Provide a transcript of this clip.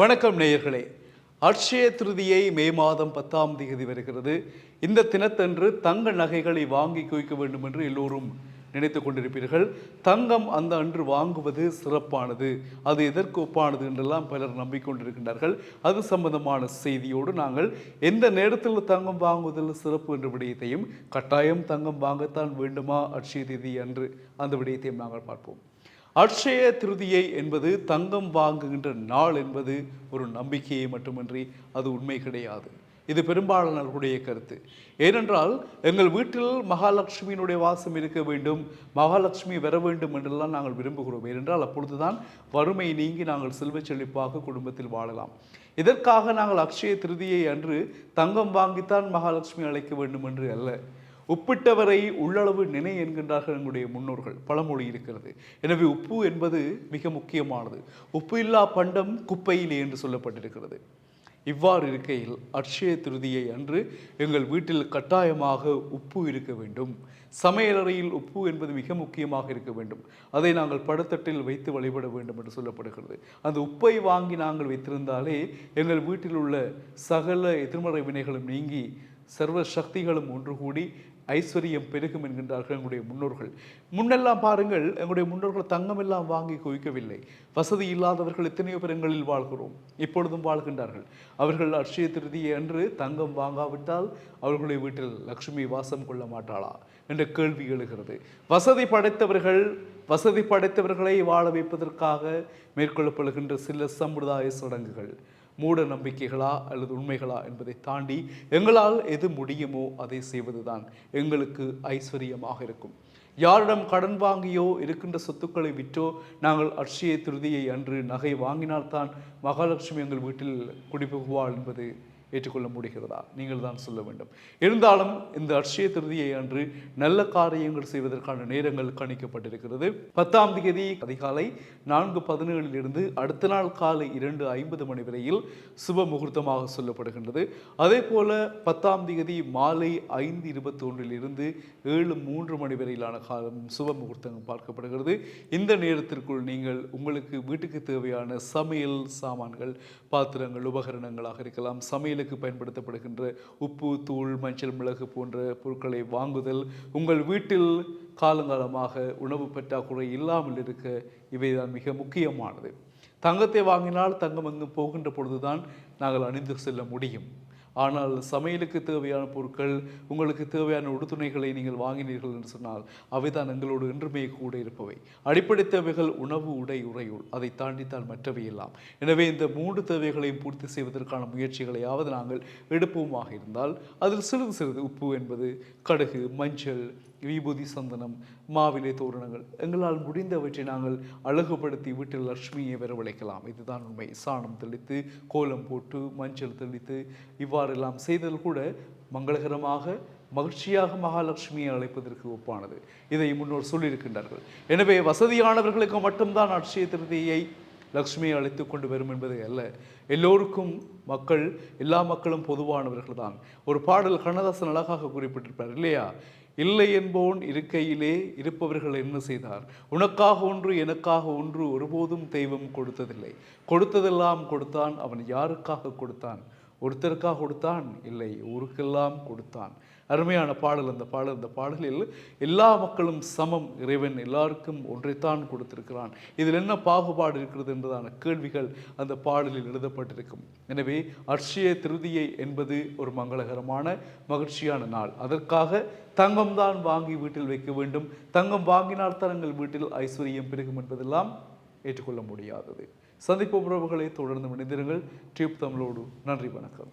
வணக்கம் நேயர்களே. அட்சய திருதியை மே மாதம் பத்தாம் தேதி வருகிறது. இந்த தினத்தன்று தங்க நகைகளை வாங்கி குவிக்க வேண்டும் என்று எல்லோரும் நினைத்து கொண்டிருப்பீர்கள். தங்கம் அந்த அன்று வாங்குவது சிறப்பானது. அது எதற்கு ஒப்பானது என்றெல்லாம் பலர் நம்பிக்கொண்டிருக்கின்றார்கள். அது சம்பந்தமான செய்தியோடு நாங்கள் எந்த நேரத்தில் தங்கம் வாங்குவதில் சிறப்பு என்ற விடயத்தையும் கட்டாயம் தங்கம் வாங்கத்தான் வேண்டுமா அட்சய தேதி அன்று அந்த விடயத்தையும் நாங்கள் பார்ப்போம். அட்சய திருதியை என்பது தங்கம் வாங்குகின்ற நாள் என்பது ஒரு நம்பிக்கையை மட்டுமின்றி அது உண்மை கிடையாது. இது பெரும்பாலானவர்களுடைய கருத்து. ஏனென்றால் எங்கள் வீட்டில் மகாலட்சுமியினுடைய வாசம் இருக்க வேண்டும் மகாலட்சுமி வர வேண்டும் என்றெல்லாம் நாங்கள் விரும்புகிறோம். ஏனென்றால் அப்பொழுதுதான் வறுமை நீங்கி நாங்கள் செல்வ செழிப்பாக குடும்பத்தில் வாழலாம். இதற்காக நாங்கள் அக்ஷய திருதியை அன்று தங்கம் வாங்கித்தான் மகாலட்சுமி அழைக்க வேண்டும் என்று அல்ல. உப்பிட்டவரை உள்ளளவு நினை என்கின்றார்கள் எங்களுடைய முன்னோர்கள். பழமொழி இருக்கிறது. எனவே உப்பு என்பது மிக முக்கியமானது. உப்பு இல்லா பண்டம் குப்பையிலே என்று சொல்லப்பட்டிருக்கிறது. இவ்வாறு இருக்கையில் அட்சய திருதியை அன்று எங்கள் வீட்டில் கட்டாயமாக உப்பு இருக்க வேண்டும். சமையலறையில் உப்பு என்பது மிக முக்கியமாக இருக்க வேண்டும். அதை நாங்கள் படத்தட்டில் வைத்து வழிபட வேண்டும் என்று சொல்லப்படுகிறது. அந்த உப்பை வாங்கி நாங்கள் வைத்திருந்தாலே எங்கள் வீட்டில் உள்ள சகல எதிர்மறை வினைகளும் நீங்கி சர்வ சக்திகளும் ஒன்று கூடி ஐஸ்வர்யம் பெருகும் என்கின்றார்கள் எங்களுடைய முன்னோர்கள். முன்னெல்லாம் பாருங்கள் எங்களுடைய முன்னோர்கள் தங்கமெல்லாம் வாங்கி குவிக்கவில்லை. வசதி இல்லாதவர்கள் எத்தனையோ பெருங்களில் வாழ்கிறோம். இப்பொழுதும் வாழ்கின்றார்கள். அவர்கள் அக்ஷய திருதியை அன்று தங்கம் வாங்காவிட்டால் அவர்களுடைய வீட்டில் லக்ஷ்மி வாசம் கொள்ள மாட்டாளா? என்ற கேள்வி எழுகிறது. வசதி படைத்தவர்கள் வசதி படைத்தவர்களை வாழ வைப்பதற்காக மேற்கொள்ளப்படுகின்ற சில சம்பிரதாய சடங்குகள். மூட நம்பிக்கைகளா அல்லது உண்மைகளா என்பதை தாண்டி எங்களால் எது முடியுமோ அதை செய்வதுதான் எங்களுக்கு ஐஸ்வர்யமாக இருக்கும். யாரிடம் கடன் வாங்கியோ இருக்கின்ற சொத்துக்களை விற்றோ நாங்கள் அட்சய திருதியை அன்று நகை வாங்கினால்தான் மகாலட்சுமி எங்கள் வீட்டில் குடிபுகுவாள் என்பது ஏற்றுக்கொள்ள முடிகிறதா? நீங்கள் தான் சொல்ல வேண்டும். இருந்தாலும் இந்த அட்சய திருதியை அன்று நல்ல காரியங்கள் செய்வதற்கான நேரங்கள் கணிக்கப்பட்டிருக்கிறது. பத்தாம் தேதி அதிகாலை நான்கு பதினேழில் இருந்து அடுத்த நாள் காலை இரண்டு ஐம்பது மணி வரையில் சுப முகூர்த்தமாக சொல்லப்படுகின்றது. அதே போல பத்தாம் தேதி மாலை ஐந்து இருபத்தி இருந்து ஏழு மூன்று மணி வரையிலான காலம் சுப முகூர்த்தம் பார்க்கப்படுகிறது. இந்த நேரத்திற்குள் நீங்கள் உங்களுக்கு வீட்டுக்கு தேவையான சமையல் சாமான்கள் பாத்திரங்கள் உபகரணங்களாக இருக்கலாம். சமையலுக்கு பயன்படுத்தப்படுகின்ற உப்பு தூள் மஞ்சள் மிளகு போன்ற பொருட்களை வாங்குதல் உங்கள் வீட்டில் காலங்காலமாக உணவு பற்றாக்குறை இல்லாமல் இருக்க இவைதான் மிக முக்கியமானது. தங்கத்தை வாங்கினால் தங்கம் அங்கு போகின்ற பொழுதுதான் நாங்கள் அணிந்து செல்ல முடியும். ஆனால் சமையலுக்கு தேவையான பொருட்கள் உங்களுக்கு தேவையான உடுத்துணைகளை நீங்கள் வாங்கினீர்கள் என்று சொன்னால் அவைதான் எங்களோடு என்றுமே கூட இருப்பவை. அடிப்படை தேவைகள் உணவு உடை உறையுள் அதை தாண்டித்தான் மற்றவை எல்லாம். எனவே இந்த மூன்று தேவைகளையும் பூர்த்தி செய்வதற்கான முயற்சிகளையாவது நாங்கள் எடுப்போமாக இருந்தால் அதில் சிறிது சிறிது உப்பு என்பது கடுகு மஞ்சள் விபூதி சந்தனம் மாவிலை தோரணங்கள் எங்களால் முடிந்தவற்றை நாங்கள் அழகுபடுத்தி வீட்டில் லட்சுமியை வரவழைக்கலாம் இதுதான் உண்மை. சாணம் தெளித்து கோலம் போட்டு மஞ்சள் தெளித்து இவ்வாறெல்லாம் செய்தல் கூட மங்களகரமாக மகிழ்ச்சியாக மகாலட்சுமியை அழைப்பதற்கு ஒப்பானது. இதை முன்னோர் சொல்லியிருக்கின்றார்கள். எனவே வசதியானவர்களுக்கு மட்டும்தான் அட்சய திருதியை லக்ஷ்மியை அழைத்து கொண்டு வரும் என்பது அல்ல. எல்லோருக்கும் மக்கள் எல்லா மக்களும் பொதுவானவர்கள் தான் ஒரு பாடல் கண்ணதாசன் அழகாக குறிப்பிட்டிருப்பார் இல்லையா? இல்லை என்போன் இருக்கையிலே இருப்பவர்கள் என்ன செய்தார்? உனக்காக ஒன்று எனக்காக ஒன்று ஒருபோதும் தெய்வம் கொடுத்ததில்லை. கொடுத்ததெல்லாம் கொடுத்தான் அவன் யாருக்காக கொடுத்தான்? ஒருத்தருக்காக கொடுத்தான்? இல்லை. ஊருக்கெல்லாம் கொடுத்தான். அருமையான பாடல் அந்த பாடல். அந்த பாடலில் எல்லா மக்களும் சமம். இறைவன் எல்லாருக்கும் ஒன்றைத்தான் கொடுத்திருக்கிறான். இதில் என்ன பாகுபாடு இருக்கிறது என்பதான கேள்விகள் அந்த பாடலில் எழுதப்பட்டிருக்கும். எனவே அர்ஷய திருதியை என்பது ஒரு மங்களகரமான மகிழ்ச்சியான நாள். அதற்காக தங்கம் தான் வாங்கி வீட்டில் வைக்க வேண்டும். தங்கம் வாங்கினால் தான் எங்கள் வீட்டில் ஐஸ்வர்யம் பெருகும் என்பதெல்லாம் ஏற்றுக்கொள்ள முடியாதது. சந்திப்பு உறவுகளை தொடர்ந்து மனிதர்கள் டியூப் தமிழோடு நன்றி வணக்கம்.